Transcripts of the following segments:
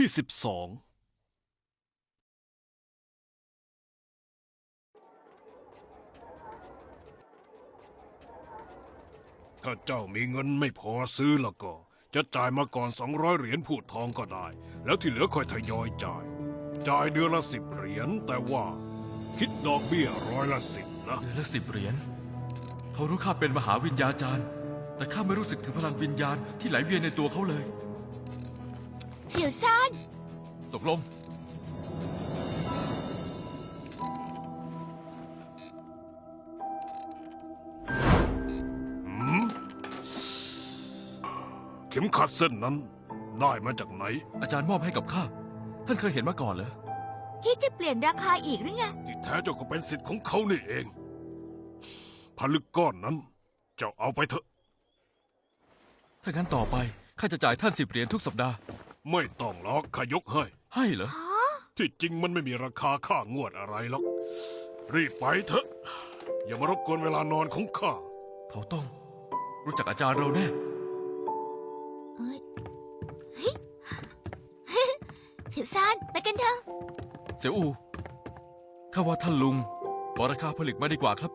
ที่สิบสองถ้าเจ้ามีเงินไม่พอซื้อแล้วก็ จะจ่ายมาก่อนสองร้อยเหรียญพูดทองก็ได้ แล้วที่เหลือค่อยทยอยจ่าย จ่ายเดือนละสิบเหรียญแต่ว่า คิดดอกเบี้ยร้อยละสิบนะ เดือนละสิบเหรียญ เขารู้ข้าเป็นมหาวิญญาจารย์ แต่ข้าไม่รู้สึกถึงพลังวิญญาณที่ไหลเวียนในตัวเขาเลย เสี่ยวซ่าน ตกลงหืมเข็มขัดเส้นนั้น ได้มาจากไหน อาจารย์มอบให้กับข้า ท่านเคยเห็นมาก่อนเหรอ คิดจะเปลี่ยนราคาอีกหรือไง ที่แท้เจ้าก็เป็นสิทธิ์ของเขานี่เอง ผลึกก้อนนั้น เจ้าเอาไปเถอะ ถ้างั้นต่อไปข้าจะจ่ายท่านสิบเหรียญทุกสัปดาห์ ไม่ต้องหรอกข้ายกให้ ให้เหรอ ที่จริงมันไม่มีราคาค่างวดอะไรหรอก รีบไปเถอะ อย่ามารบกวนเวลานอนของข้า เขาต้อง รู้จักอาจารย์เราแน่ เอ้ยเฮ้ยเสี่ยวซ่านไปกันเถอะ เสียวอูข้าว่าท่านลุงบอกราคาผลึกมาดีกว่าครับ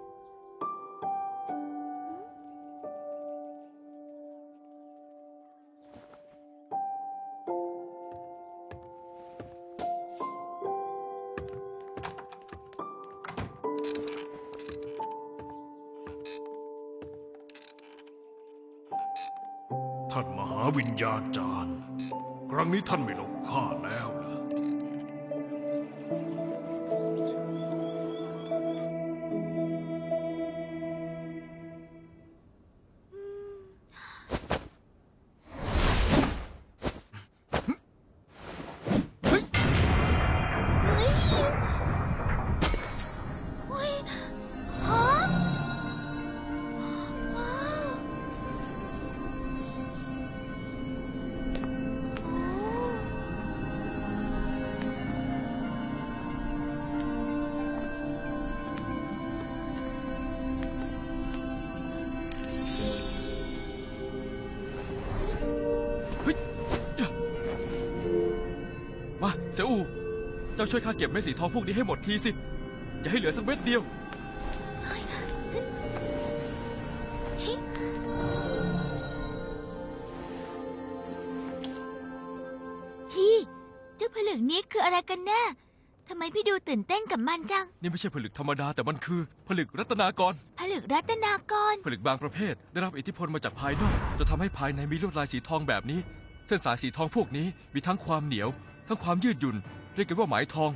วิญญาจารย์ ครั้งนี้ท่านไม่ลงข้าแล้ว เสียวอูเจ้าช่วยข้าเก็บเม็ดสีทองพวกนี้ให้หมดทีสิ จะให้เหลือสักเม็ดเดียว พี่ เจ้าผลึกนี้คืออะไรกันแน่ทำไมพี่ดูตื่นเต้นกับมันจัง นี่ไม่ใช่ผลึกธรรมดาแต่มันคือ ผลึกรัตนากร ผลึกรัตนากร ผลึกบางประเภท ได้รับอิทธิพลมาจากภายนอก จะทำให้ภายในมีลวดลายสีทองแบบนี้ เส้นสายสีทองพวกนี้มีทั้งความเหนียว ทั้งความยืดหยุ่นเรียกกันว่าไหมทอง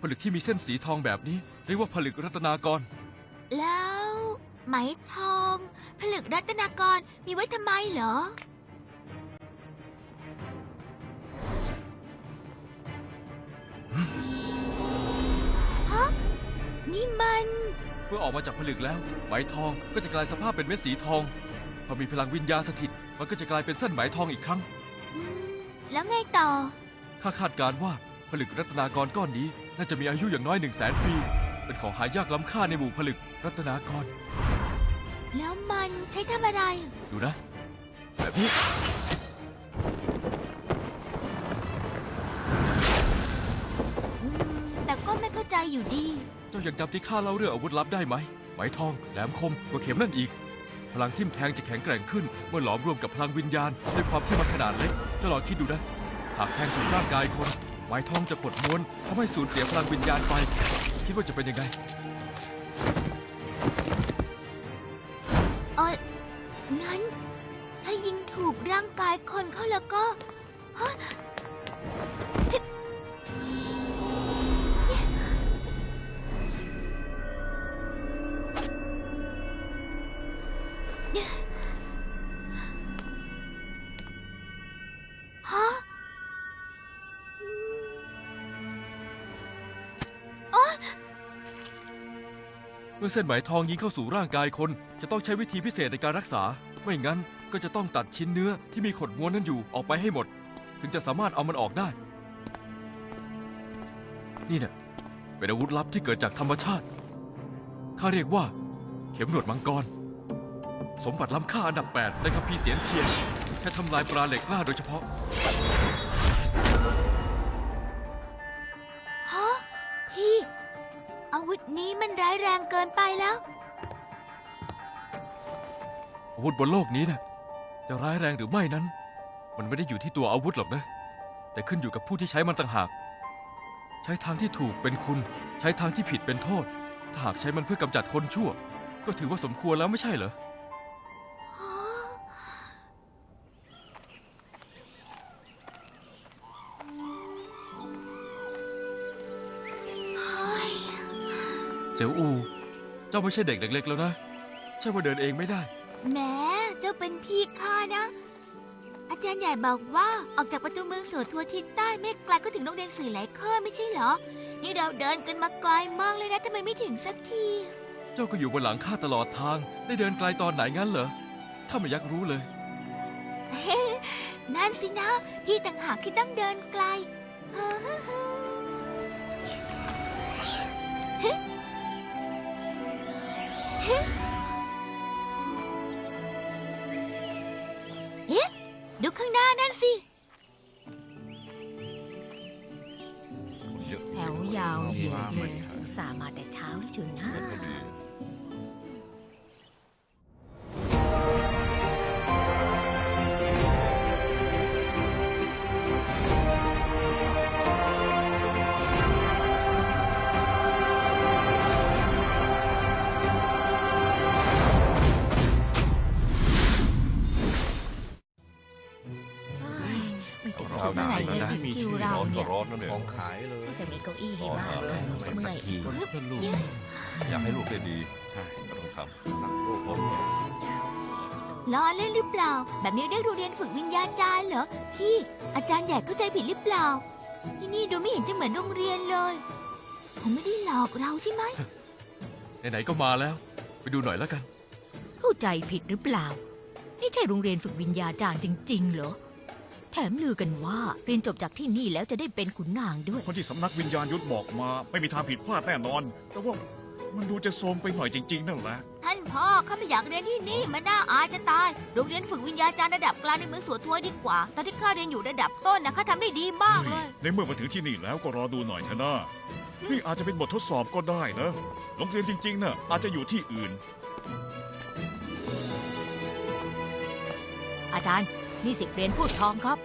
ผลึกที่มีเส้นสีทองแบบนี้ เรียกว่าผลึกรัตนากร แล้ว ไหมทอง ผลึกรัตนากรมีไว้ทำไมเหรอ ฮะ นี่มัน เมื่อออกมาจากผลึกแล้ว ไหมทองก็จะกลายสภาพเป็นเม็ดสีทอง พอมีพลังวิญญาณสถิต มันก็จะกลายเป็นเส้นไหมทองอีกครั้ง อืม แล้วไงต่อ ข้าคาดการณ์ว่าผลึกรัตนากรก้อนนี้ น่าจะมีอายุอย่างน้อยหนึ่งแสนปี เป็นของหายากล้ำค่าในหมู่ผลึกรัตนากร แล้วมันใช้ทำอะไร ดูนะ แบบนี้ อืม แต่ก็ไม่เข้าใจอยู่ดี เจ้ายังจำที่ข้าเล่าเรื่องอาวุธลับได้ไหมไหมทอง แหลมคมกว่าเข็มนั่นอีก พลังทิ่มแทงจะแข็งแกร่งขึ้น เมื่อหลอมรวมกับพลังวิญญาณด้วยความที่มันขนาดเล็กเจ้าลองคิดดูนะ หากแทงถูกร่างกายคนไหมทองจะกดม้วนทำให้สูญเสียพลังวิญญาณไป คิดว่าจะเป็นยังไง เอองั้น ถ้ายิงถูกร่างกายคนเขาแล้วก็ฮะเฮ้ยเนี่ยฮะ เมื่อเส้นไหมทองยิงเข้าสู่ร่างกายคน จะต้องใช้วิธีพิเศษในการรักษา ไม่งั้นก็จะต้องตัดชิ้นเนื้อที่มีขดม้วนนั้นอยู่ออกไปให้หมด ถึงจะสามารถเอามันออกได้ นี่เนี่ยเป็นอาวุธลับที่เกิดจากธรรมชาติข้าเรียกว่า เข็มหนวดมังกร สมบัติล้ำค่าอันดับ 8 ในคัมภีร์เสียนเทียนแค่ทำลายปลาเหล็กล่าโดยเฉพาะ นี้มันร้ายแรงเกินไปแล้ว อาวุธบนโลกนี้นะจะร้ายแรงหรือไม่นั้น มันไม่ได้อยู่ที่ตัวอาวุธหรอกนะ แต่ขึ้นอยู่กับผู้ที่ใช้มันต่างหาก ใช้ทางที่ถูกเป็นคุณ ใช้ทางที่ผิดเป็นโทษ ถ้าหากใช้มันเพื่อกำจัดคนชั่ว ก็ถือว่าสมควรแล้วไม่ใช่เหรอ เสียวอู เจ้าไม่ใช่เด็กเล็ก ๆ แล้วนะ ใช่ว่าเดินเองไม่ได้ แหม้เจ้าเป็นพี่ข้านะ อาจารย์ใหญ่บอกว่าออกจากประตูเมืองโสทัวทิศใต้ไม่ไกลก็ถึงโรงเรียนสื่อไหลเคอร์ไม่ใช่เหรอ นี่เราเดินกันมาไกลมากเลยนะทำไมไม่ถึงสักที เจ้าก็อยู่บนหลังข้าตลอดทาง ได้เดินไกลตอนไหนงั้นเหรอข้าไม่อยักรู้เลย นั่นสินะ พี่ต่างหากที่ต้องเดินไกลเอ๊ เอ๊ะดูข้างหน้านั่นสิ ของขายเลยก็จะมีเก้าอี้ให้บ้างเลยเมื่อยอยากให้ลูกได้ดี ใช่ก็ต้องทำตักลูกรถล้อเล่นหรือเปล่า แบบนี้เรียกโรงเรียนฝึกวิญญาจารย์เหรอพี่อาจารย์ใหญ่เข้าใจผิดหรือเปล่า ที่นี่ดูไม่เห็นจะเหมือนโรงเรียนเลยเขาไม่ได้หลอกเราใช่ไหมไหนๆก็มาแล้ว ไปดูหน่อยแล้วกัน เข้าใจผิดหรือเปล่า นี่ใช่โรงเรียนฝึกวิญญาจารย์จริง ๆ เหรอ แถมลือกันว่าเรียนจบจากที่นี่แล้วจะได้เป็นขุนนางด้วย คนที่สำนักวิญญาณยุทธบอกมา ไม่มีทางผิดพลาดแน่นอน แต่ว่ามันดูจะโทรมไปหน่อยจริง ๆ นั่นแหละ ท่านพ่อข้าไม่อยากเรียนที่นี่มันน่าอายจะตาย โรงเรียนฝึกวิญญาจารย์ระดับกลางในเมืองสัวทัวดีกว่า ตอนที่ข้าเรียนอยู่ระดับต้นนะข้าทำได้ดีมากเลย ในเมื่อมาถึงที่นี่แล้วก็รอดูหน่อยเถอะนะนี่อาจจะเป็นบททดสอบก็ได้นะโรงเรียนจริงๆน่ะอาจจะอยู่ที่อื่น อาจารย์ นี่สิบเรียนพูดทองครับ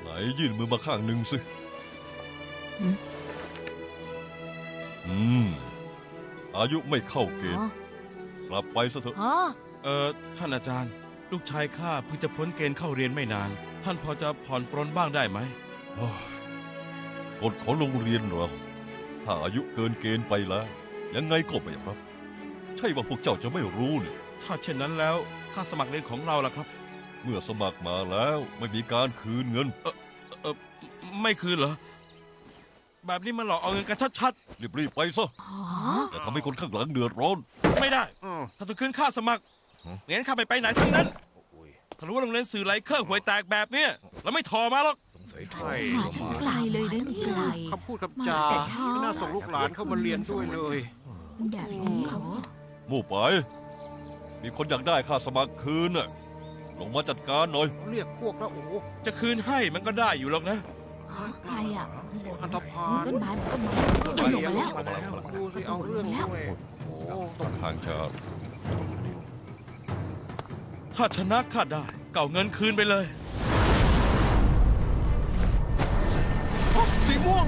ไหนยื่นมือมาข้างหนึ่งสิหืม อืม อายุไม่เข้าเกณอ๋ฑ์อกลับไปซะเถอะอ๋อ เออท่านอาจารย์ ลูกชายข้าเพิ่งจะพ้นเกณฑ์เข้าเรียนไม่นาน ท่านพอจะผ่อนปรนบ้างได้ไหม โอ้ยกฎของโรงเรียนเราถ้าอายุเกินเกณฑ์ไปแล้ว ยังไงก็ไม่รับ ใช่ว่าพวกเจ้าจะไม่รู้เนี่ยถ้าเช่นนั้นแล้ว ค่าสมัครเรียนของเราล่ะครับ เมื่อสมัครมาแล้วไม่มีการคืนเงินเออไม่คืนเหรอ แบบนี้มันหลอกเอาเงินกันชัดรีบๆไปซะอ๋ออย่าทำให้คนข้างหลังเดือดร้อน ๆ ไม่ได้ ถ้าต้องคืนค่าสมัครงั้นข้าไม่ไปไหนทั้งนั้นโอ้ยถ้ารู้ว่าโรงเรียนสื่อไหลเครื่องหวยแตกแบบเนี้ยแล้วไม่ถอมาหรอก สงสัยทใช่องมาถึงไกลเลยนะเนี่ย คำพูดคำมาจาแต่เช้า ไม่น่าส่งลูกหลานเข้ามาเรียนด้วยเลย แบบนี้เหรอหมู่ไป มีคนอยากได้ค่าสมัครคืนน่ะลงมาจัดการหน่อย เรียกพวกแล้วโอ้โหจะคืนให้มันก็ได้อยู่หรอกนะ ใครอะอันธพาลต้นไม้มันก็มาเดินลงมาแล้วมาแล้ว ดูสิเอาเรื่องด้วยโอ้ต้นทางจะถ้าชนะข้าได้ เก่าเงินคืนไปเลยสีม่วง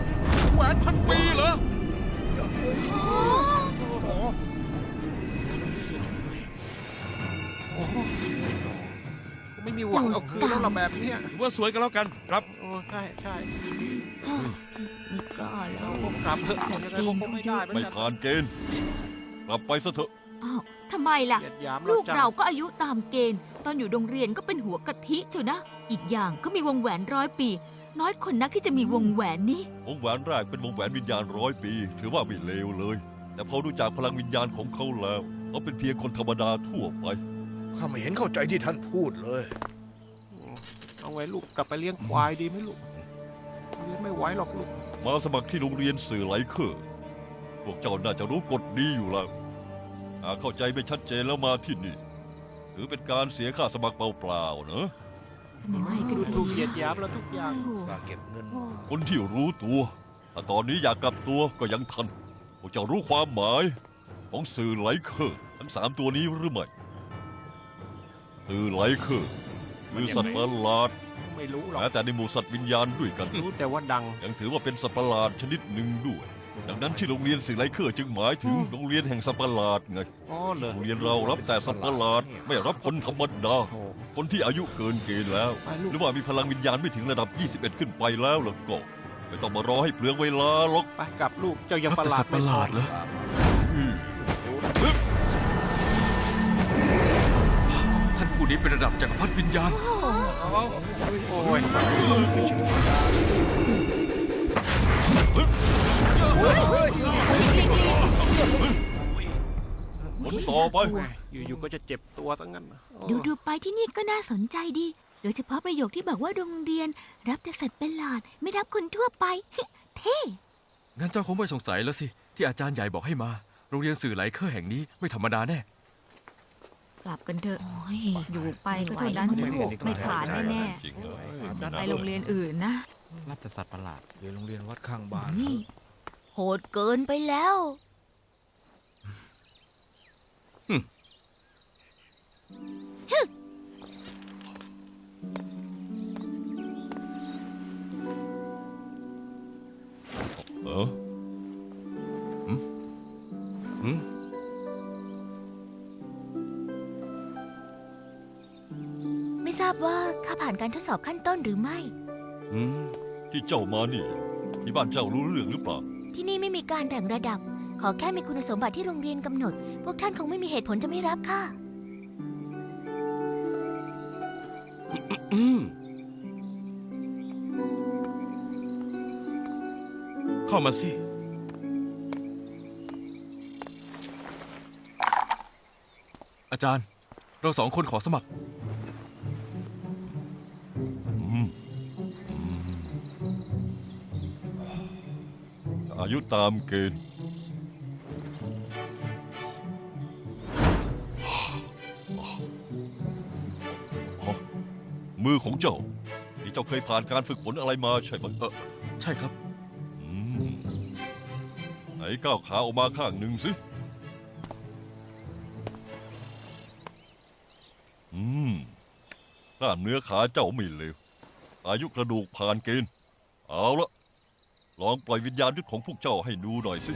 แหวนพันปีเหรอโอ้ ไม่มีหวังเอาคืนแล้วล่ะแบบเนี้ยถือว่าสวยกันแล้วกันรับ โอ้ใช่ใช่ไม่กล้าแล้วผมกลับเถอะยังไงผมก็ไม่ได้เหมือนไม่กันผ่านเกณฑ์กลับไปซะเถอะ อ้าวทำไมล่ะ เหยียดหยามลูกจัง เราก็อายุตามเกณฑ์ ตอนอยู่โรงเรียนก็เป็นหัวกะทิเชียวนะ อีกอย่างก็มีวงแหวนร้อยปี น้อยคนนักที่จะมีวงแหวนนี้ วงแหวนแรกเป็นวงแหวนวิญญาณร้อยปี ถือว่าไม่เลวเลย แต่พอดูจากพลังวิญญาณของเขาแล้วเขาเป็นเพียงคนธรรมดาทั่วไป ข้าไม่เห็นเข้าใจที่ท่านพูดเลย เอาไว้ลูกกลับไปเลี้ยงควายดีไหมลูกเลี้ยงไม่ไหวหรอกลูก มาสมัครที่โรงเรียนสื่อไหลเคอร์พวกเจ้าน่าจะรู้กฎดีอยู่แล้วหากเข้าใจไม่ชัดเจนแล้วมาที่นี่ถือเป็นการเสียค่าสมัครเปล่าๆเนอะทำยังไงกันดูดีถูกเหยียดหยามเราทุกอย่างการเก็บเงินคนที่รู้ตัวถ้าตอนนี้อยากกลับตัวก็ยังทันวกเจ้ารู้ความหมาย ของสื่อไหลเคอร์ทั้งสามตัวนี้หรือไม่ สื่อไหลเคอร์คือสัตว์ประหลาดไม่รู้หรอกแม้แต่ในหมู่สัตว์วิญญาณด้วยกัน รู้แต่ว่าดัง ยังถือว่าเป็นสัตว์ประหลาดชนิดหนึ่งด้วย ดังนั้นชื่อโรงเรียนสื่อไหลเคอร์จึงหมายถึงโรงเรียนแห่งสัตว์ประหลาดไง อ๋อเลยโรงเรียนเรารับแต่สัตว์ประหลาด ไม่รับคนธรรมดาโอ้คนที่อายุเกินเกณฑ์แล้วไปลูกหรือว่ามีพลังวิญญาณไม่ถึงระดับ 21 ขึ้นไปแล้วล่ะก็ไม่ต้องมารอให้เปลืองเวลาหรอก ไปกลับลูกเจ้ายังรับประแต่หลาสัดตว์ประหลาดเหรอ นผู้นี้เป็นระดับจักรพรรดิวิญญาณ โอ้ยต่อไป อยู่ๆก็จะเจ็บตัวตั้งนั้นดูดูๆไปที่นี่ก็น่าสนใจดี โดยเฉพาะประโยคที่บอกว่าโรงเรียน รับแต่สัตว์เประหลาดไม่รับคนทั่วไป เท่งั้นเจ้าคงไม่สงสัยแล้วสิ ที่อาจารย์ใหญ่บอกให้มา โรงเรียนสื่อไหลเคอร์แห่งนี้ไม่ธรรมดาแน่ กลับกันเถอะโอ้ยอยู่ไปก็เท่านั้นไม่ไหวไม่ผ่านแน่จริงเหรอๆไปโรงเรียนอื่นนะรับแต่สัตว์ประหลาด เรียนโรงเรียนวัดข้างบ้านนี่ โหดเกินไปแล้ว ข้าผ่านการทดสอบขั้นต้นหรือไม่ อืมที่เจ้ามานี่ที่บ้านเจ้ารู้เรื่องหรือเปล่า ที่นี่ไม่มีการแบ่งระดับ ขอแค่มีคุณสมบัติที่โรงเรียนกำหนด พวกท่านคงไม่มีเหตุผลจะไม่รับค่ะ อืมเข้ามาสิ อาจารย์ เราสองคนขอสมัคร อายุตามเกณฑ์ฮะมือของเจ้าที่เจ้าเคยผ่านการฝึกฝนอะไรมาใช่ไหมเออใช่ครับ อืม ไหนก้าวขาออกมาข้างหนึ่งสิ อืมกล้ามเนื้อขาเจ้าไม่เลว อายุกระดูกผ่านเกณฑ์ เอาละ ลองปล่อยวิญญาณยุทธของพวกเจ้าให้ดูหน่อยสิ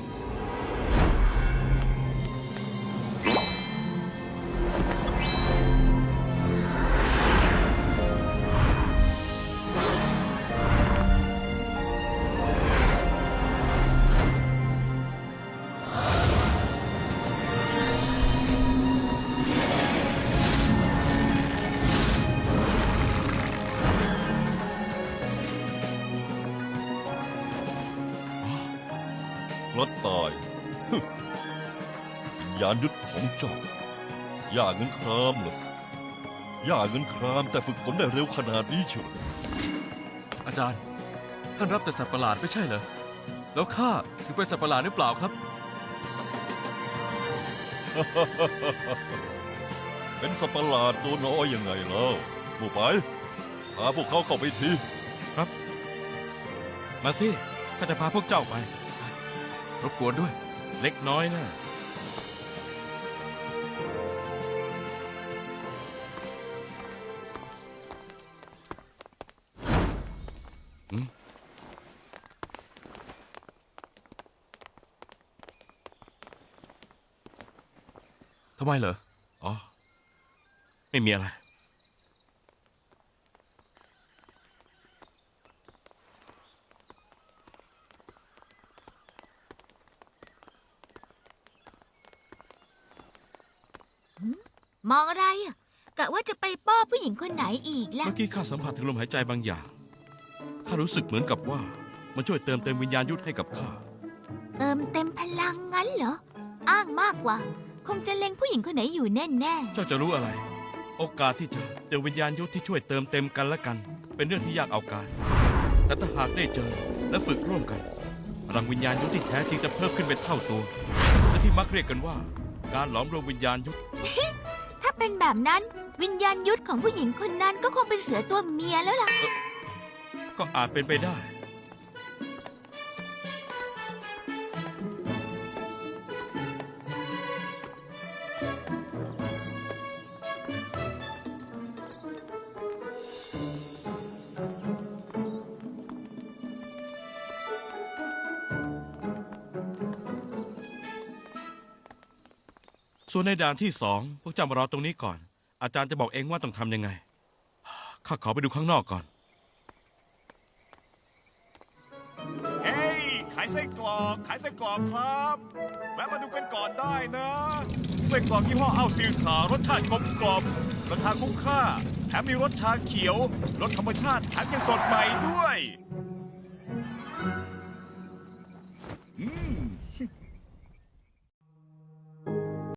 ย่าเงินครามเหรอย่าเงินครามแต่ฝึกฝนได้เร็วขนาดนี้เชียวเหรออาจารย์ ท่านรับแต่สัตว์ประหลาดไม่ใช่เหรอ แล้วข้าถึงเป็นสัตว์ประหลาดหรือเปล่าครับ เป็นสัตว์ประหลาดตัวน้อยยังไงเล่าหมู่ไปพาพวกเขาเข้าไปทีมาสิข้าจะพาพวกเจ้าไป รบกวนด้วย เล็กน้อยนะ ทำไมเหรอ อ๋อ ไม่มีอะไร มองอะไรอะกะว่าจะไปป้อผู้หญิงคนไหนอีกล่ะ เมื่อกี้ข้าสัมผัสถึงลมหายใจบางอย่าง ข้ารู้สึกเหมือนกับว่า มันช่วยเติมเต็มวิญญาณยุทธให้กับข้า เติมเต็มพลังงั้นเหรอ อ้างมากกว่า คงจะเล็งผู้หญิงคนไหนอยู่แน่แน่เจ้าจะรู้อะไร โอกาสที่จะเจอวิญญาณยุทธที่ช่วยเติมเต็มกันและกัน เป็นเรื่องที่ยากเอาการ แต่ถ้าหากได้เจอและฝึกร่วมกันพลังวิญญาณยุทธที่แท้จริงจะเพิ่มขึ้นเป็นเท่าตัวและที่มักเรียกกันว่า การหลอมรวมวิญญาณยุทธๆ ถ้าเป็นแบบนั้น วิญญาณยุทธของผู้หญิงคนนั้นก็คงเป็นเสือตัวเมียแล้วล่ะ ก็อาจเป็นไปได้ ส่วนในด่านที่สองพวกเจ้ามารอตรงนี้ก่อน อาจารย์จะบอกเองว่าต้องทำยังไง ข้าขอไปดูข้างนอกก่อน เฮ้ย ขายไส้กรอก ขายไส้กรอกครับแวะมาดูกันก่อนได้นะ ไส้กรอกยี่ห้ออ้าวซิลขาวรสชาติกลมกล่อมราคาคุ้มค่า แถมมีรสชาเขียว รสธรรมชาติแถมยังสดใหม่ด้วย